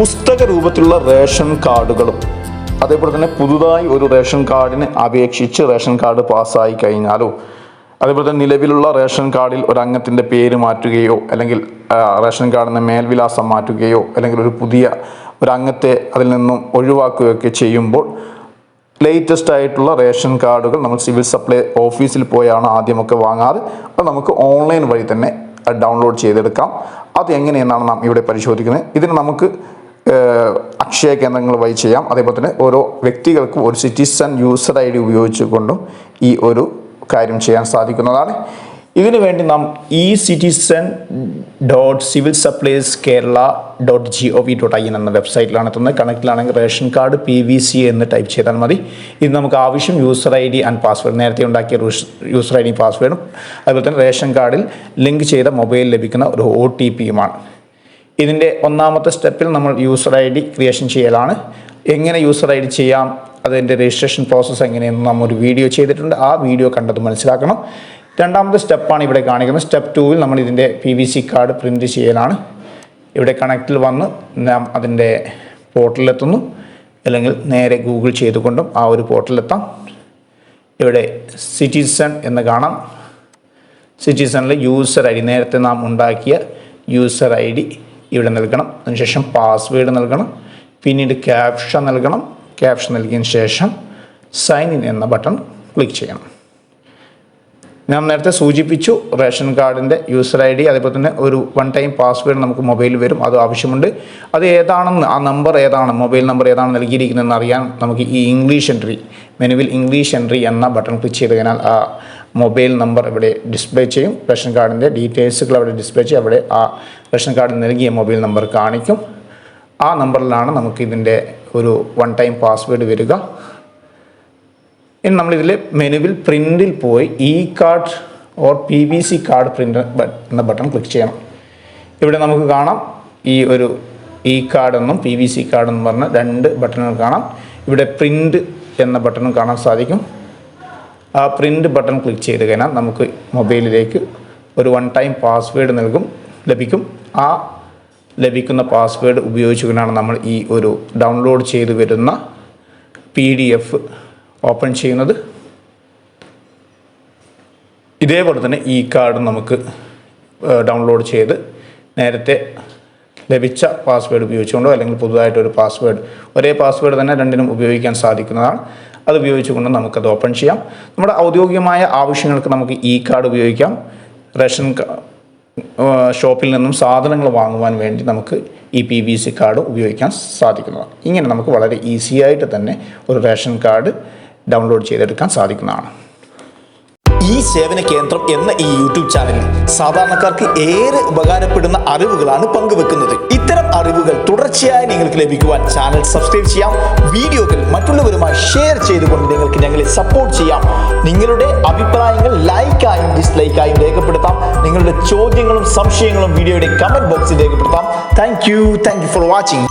പുസ്തക രൂപത്തിലുള്ള റേഷൻ കാർഡുകളും അതേപോലെ തന്നെ പുതുതായി ഒരു റേഷൻ കാർഡിന് അപേക്ഷിച്ച് റേഷൻ കാർഡ് പാസ്സായി കഴിഞ്ഞാലോ അതേപോലെ തന്നെ നിലവിലുള്ള റേഷൻ കാർഡിൽ ഒരു അംഗത്തിന്റെ പേര് മാറ്റുകയോ അല്ലെങ്കിൽ റേഷൻ കാർഡിന്റെ മേൽവിലാസം മാറ്റുകയോ അല്ലെങ്കിൽ ഒരു പുതിയ ഒരു അംഗത്തെ അതിൽ നിന്നും ഒഴിവാക്കുകയൊക്കെ ചെയ്യുമ്പോൾ ലേറ്റസ്റ്റ് ആയിട്ടുള്ള റേഷൻ കാർഡുകൾ നമ്മൾ സിവിൽ സപ്ലൈ ഓഫീസിൽ പോയാണ് ആദ്യമൊക്കെ വാങ്ങാറ്. അത് നമുക്ക് ഓൺലൈൻ വഴി തന്നെ ഡൗൺലോഡ് ചെയ്തെടുക്കാം. അത് എങ്ങനെയെന്നാണ് നാം ഇവിടെ പരിശോധിക്കുന്നത്. ഇതിന് നമുക്ക് അക്ഷയ കേന്ദ്രങ്ങൾ വഴി ചെയ്യാം. അതേപോലെ തന്നെ ഓരോ വ്യക്തികൾക്കും ഒരു സിറ്റിസൺ യൂസർ ഐ ഡി ഉപയോഗിച്ചുകൊണ്ടും ഈ ഒരു കാര്യം ചെയ്യാൻ സാധിക്കുന്നതാണ്. ഇതിനു വേണ്ടി നാം E citizen dot civil supplies Kerala dot G O V dot I N എന്ന വെബ്സൈറ്റിലാണ് എത്തുന്നത്. കണക്റ്റിലാണെങ്കിൽ ration card P V C എന്ന് ടൈപ്പ് ചെയ്താൽ മതി. ഇത് നമുക്ക് ആവശ്യം user I D and password നേരത്തെ ഉണ്ടാക്കിയ യൂസർ ഐ ഡി പാസ്വേഡും അതുപോലെ തന്നെ റേഷൻ കാർഡിൽ ലിങ്ക് ചെയ്ത മൊബൈൽ ലഭിക്കുന്ന ഒരു ഒ ടി പിയുമാണ് ഇതിന്റെ ഒന്നാമത്തെ സ്റ്റെപ്പിൽ നമ്മൾ യൂസർ ഐ ഡി ക്രിയേഷൻ ചെയ്യലാണ്. എങ്ങനെ യൂസർ ഐ ഡി ചെയ്യാം അതിന്റെ രജിസ്ട്രേഷൻ പ്രോസസ്സ് എങ്ങനെയെന്ന് നമ്മൾ ഒരു വീഡിയോ ചെയ്തിട്ടുണ്ട്. ആ വീഡിയോ കണ്ടത് മനസ്സിലാക്കണം. രണ്ടാമത്തെ സ്റ്റെപ്പാണ് ഇവിടെ കാണിക്കുന്നത്. സ്റ്റെപ്പ് ടൂവിൽ നമ്മൾ ഇതിന്റെ P V C card print ചെയ്യലാണ്. ഇവിടെ കണക്റ്റിൽ വന്ന് നാം അതിന്റെ പോർട്ടലിലെത്തുന്നു. അല്ലെങ്കിൽ നേരെ ഗൂഗിൾ ചെയ്തുകൊണ്ടും ആ ഒരു പോർട്ടലിലെത്താം. ഇവിടെ സിറ്റിസൺ എന്ന് കാണാം. സിറ്റിസണിലെ യൂസർ ഐ ഡി നേരത്തെ നാം ഉണ്ടാക്കിയ യൂസർ ഐ ഡി ഇവിടെ നൽകണം. അതിനുശേഷം പാസ്വേഡ് നൽകണം. പിന്നീട് ക്യാപ്ഷൻ നൽകണം. ക്യാപ്ഷൻ നൽകിയതിന് ശേഷം സൈൻ ഇൻ എന്ന ബട്ടൺ ക്ലിക്ക് ചെയ്യണം. ഞാൻ നേരത്തെ സൂചിപ്പിച്ചു റേഷൻ കാർഡിന്റെ യൂസർ ഐ ഡി അതേപോലെ തന്നെ ഒരു വൺ ടൈം പാസ്വേഡ് നമുക്ക് മൊബൈലിൽ വരും. അത് ആവശ്യമുണ്ട്. അത് ഏതാണെന്ന് ആ നമ്പർ ഏതാണ് മൊബൈൽ നമ്പർ ഏതാണ് നൽകിയിരിക്കുന്നതെന്ന് അറിയാൻ നമുക്ക് ഈ ഇംഗ്ലീഷ് എൻട്രി മെനുവിൽ ഇംഗ്ലീഷ് എൻട്രി എന്ന ബട്ടൺ ക്ലിക്ക് ചെയ്ത് കഴിഞ്ഞാൽ ആ മൊബൈൽ നമ്പർ ഇവിടെ ഡിസ്പ്ലേ ചെയ്യും. റേഷൻ കാർഡിന്റെ ഡീറ്റെയിൽസുകൾ അവിടെ ഡിസ്പ്ലേ ചെയ്യും. അവിടെ ആ റേഷൻ കാർഡിൽ നൽകിയ മൊബൈൽ നമ്പർ കാണിക്കും. ആ നമ്പറിലാണ് നമുക്ക് ഇതിന്റെ ഒരു വൺ ടൈം പാസ്വേഡ് വരിക. ഇനി നമ്മളിതിൽ മെനുവിൽ പ്രിന്റിൽ പോയി E card or P V C card print എന്ന ബട്ടൺ ക്ലിക്ക് ചെയ്യണം. ഇവിടെ നമുക്ക് കാണാം ഈ ഒരു ഇ കാർഡെന്നും പി വി സി കാർഡെന്നും പറഞ്ഞ രണ്ട് ബട്ടണുകൾ കാണാം. ഇവിടെ പ്രിന്റ് എന്ന ബട്ടണും കാണാൻ സാധിക്കും. ആ പ്രിന്റ് ബട്ടൺ ക്ലിക്ക് ചെയ്ത് കഴിഞ്ഞാൽ നമുക്ക് മൊബൈലിലേക്ക് ഒരു വൺ ടൈം പാസ്വേഡ് നൽകും ലഭിക്കും. ആ ലഭിക്കുന്ന പാസ്വേഡ് ഉപയോഗിച്ചുകൊണ്ടാണ് നമ്മൾ ഈ ഒരു ഡൗൺലോഡ് ചെയ്ത് വരുന്ന പി ഡി എഫ് ഓപ്പൺ ചെയ്യുന്നത്. ഇതേപോലെ തന്നെ ഈ കാർഡ് നമുക്ക് ഡൗൺലോഡ് ചെയ്ത് നേരത്തെ ലഭിച്ച പാസ്വേഡ് ഉപയോഗിച്ചുകൊണ്ടോ അല്ലെങ്കിൽ പുതുതായിട്ടൊരു പാസ്വേഡ് ഒരേ പാസ്വേഡ് തന്നെ രണ്ടിനും ഉപയോഗിക്കാൻ സാധിക്കുന്നതാണ്. അത് ഉപയോഗിച്ചുകൊണ്ട് നമുക്കത് ഓപ്പൺ ചെയ്യാം. നമ്മുടെ ഔദ്യോഗികമായ ആവശ്യങ്ങൾക്ക് നമുക്ക് ഇ കാർഡ് ഉപയോഗിക്കാം. റേഷൻ ഷോപ്പിൽ നിന്നും സാധനങ്ങൾ വാങ്ങുവാൻ വേണ്ടി നമുക്ക് ഈ പി വി സി കാർഡ് ഉപയോഗിക്കാൻ സാധിക്കുന്നതാണ്. ഇങ്ങനെ നമുക്ക് വളരെ ഈസി ആയിട്ട് തന്നെ ഒരു റേഷൻ കാർഡ് ഡൗൺലോഡ് ചെയ്തെടുക്കാൻ സാധിക്കുന്നതാണ്. ഈ സേവന കേന്ദ്രം എന്ന ഈ യൂട്യൂബ് ചാനലിൽ സാധാരണക്കാർക്ക് ഏറെ ഉപകാരപ്പെടുന്ന അറിവുകളാണ് പങ്കുവെക്കുന്നത്. അറിവുകൾ തുടർച്ചയായി നിങ്ങൾക്ക് ലഭിക്കുവാൻ ചാനൽ സബ്സ്ക്രൈബ് ചെയ്യാം. വീഡിയോകൾ മറ്റുള്ളവരുമായി ഷെയർ ചെയ്തുകൊണ്ട് നിങ്ങൾക്ക് ഞങ്ങളെ സപ്പോർട്ട് ചെയ്യാം. നിങ്ങളുടെ അഭിപ്രായങ്ങൾ ലൈക്കായും ഡിസ്ലൈക്കായും രേഖപ്പെടുത്താം. നിങ്ങളുടെ ചോദ്യങ്ങളും സംശയങ്ങളും വീഡിയോയുടെ കമന്റ് ബോക്സിൽ രേഖപ്പെടുത്താം. Thank you thank you for watching